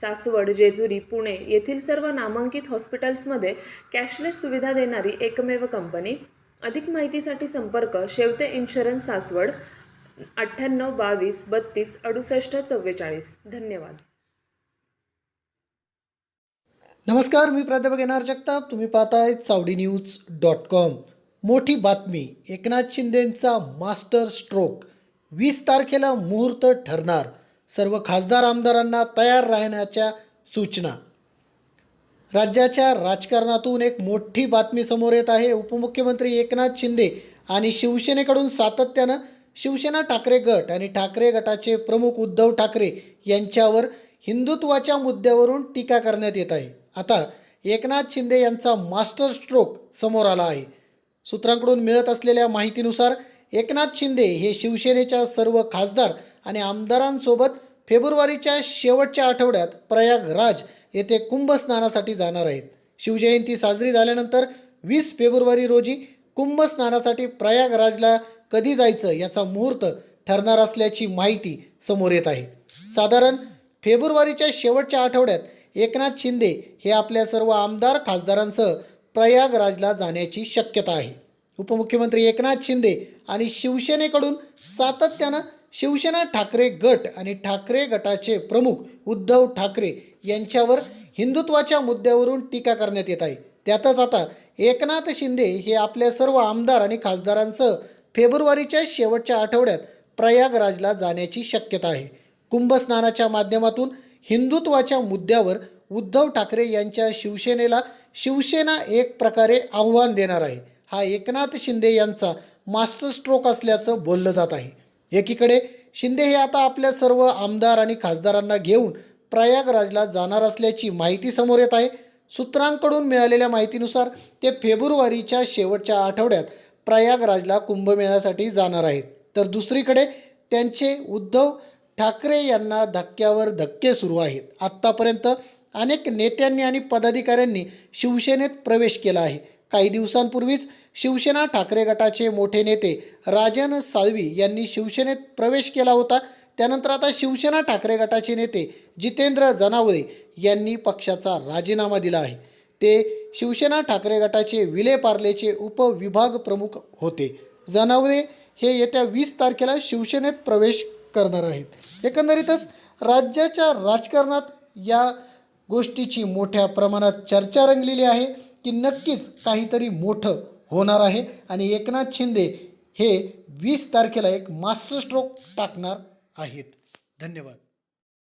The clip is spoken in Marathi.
सासवड जेजुरी पुणे येथील सर्व नामांकित हॉस्पिटल्समध्ये कॅशलेस सुविधा देणारी एकमेव कंपनी. अधिक माहितीसाठी संपर्क शेवते इन्शुरन्स सासवड अठ्ठ्याण्णव बावीस बत्तीस अडुसष्ट चव्वेचाळीस. धन्यवाद. नमस्कार मी प्राध्यापक येणार जगताप. तुम्ही पाहताय चावडी न्यूज डॉट कॉम. मोठी बातमी एकनाथ शिंदेंचा मास्टर स्ट्रोक. वीस तारखेला मुहूर्त ठरणार. सर्व खासदार आमदारांना तयार राहण्याच्या सूचना. राज्याच्या राजकारणातून एक मोठी बातमी समोर येत आहे. उपमुख्यमंत्री एकनाथ शिंदे आणि शिवसेनेकडून सातत्यानं शिवसेना ठाकरे गट आणि ठाकरे गटाचे प्रमुख उद्धव ठाकरे यांच्यावर हिंदुत्वाच्या मुद्द्यावरून टीका करण्यात येत आहे. आता एकनाथ शिंदे यांचा मास्टर स्ट्रोक समोर आला आहे. सूत्रांकडून मिळत असलेल्या माहितीनुसार एकनाथ शिंदे हे शिवसेनेच्या सर्व खासदार आणि आमदारांसोबत फेब्रुवारीच्या शेवटच्या आठवड्यात प्रयागराज येथे कुंभस्नानासाठी जाणार आहेत. शिवजयंती साजरी झाल्यानंतर वीस फेब्रुवारी रोजी कुंभस्नानासाठी प्रयागराजला कधी जायचं याचा मुहूर्त ठरणार असल्याची माहिती समोर येत आहे. साधारण फेब्रुवारीच्या शेवटच्या आठवड्यात एकनाथ शिंदे हे आपल्या सर्व आमदार खासदारांसह प्रयागराजला जाण्याची शक्यता आहे. उपमुख्यमंत्री एकनाथ शिंदे आणि शिवसेनेकडून सातत्यानं शिवसेना ठाकरे गट आणि ठाकरे गटाचे प्रमुख उद्धव ठाकरे यांच्यावर हिंदुत्वाच्या मुद्द्यावरून टीका करण्यात येत आहे. त्यातच आता एकनाथ शिंदे हे आपल्या सर्व आमदार आणि खासदारांसह फेब्रुवारीच्या शेवटच्या आठवड्यात प्रयागराजला जाण्याची शक्यता आहे. कुंभस्नानाच्या माध्यमातून हिंदुत्वाच्या मुद्द्यावर उद्धव ठाकरे यांच्या शिवसेनेला शिवसेना एक प्रकारे आव्हान देणार आहे. हा एकनाथ शिंदे यांचा मास्टर स्ट्रोक असल्याचं बोललं जात आहे. एकीकडे शिंदे हे आता आपल्या सर्व आमदार आणि खासदारांना घेऊन प्रयागराजला जाणार असल्याची माहिती समोर येत आहे. सूत्रांकडून मिळालेल्या माहितीनुसार ते फेब्रुवारीच्या शेवटच्या आठवड्यात प्रयागराजला कुंभमेळ्यासाठी जाणार आहेत. तर दुसरीकडे त्यांचे उद्धव ठाकरे यांना धक्क्यावर धक्के सुरू आहेत. आत्तापर्यंत अनेक नेत्यांनी आणि पदाधिकाऱ्यांनी शिवसेनेत प्रवेश केला आहे. काही दिवसांपूर्वीच शिवसेना ठाकरे गटाचे मोठे नेते राजन साळवी यांनी शिवसेनेत प्रवेश केला होता. त्यानंतर आता शिवसेना ठाकरे गटाचे नेते जितेंद्र जनावळे यांनी पक्षाचा राजीनामा दिला आहे. ते शिवसेना ठाकरे गटाचे विले पार्लेचे उपविभाग प्रमुख होते. जनावळे हे येत्या वीस तारखेला शिवसेनेत प्रवेश करणार आहेत. एकंदरीतच राज्याच्या राजकारणात या गोष्टीची मोठ्या प्रमाणात चर्चा रंगलेली आहे. की नक्कीच काहीतरी मोठं होणार आहे. आणि एकनाथ शिंदे हे वीस तारखेला एक मास्टर स्ट्रोक टाकणार आहेत. धन्यवाद.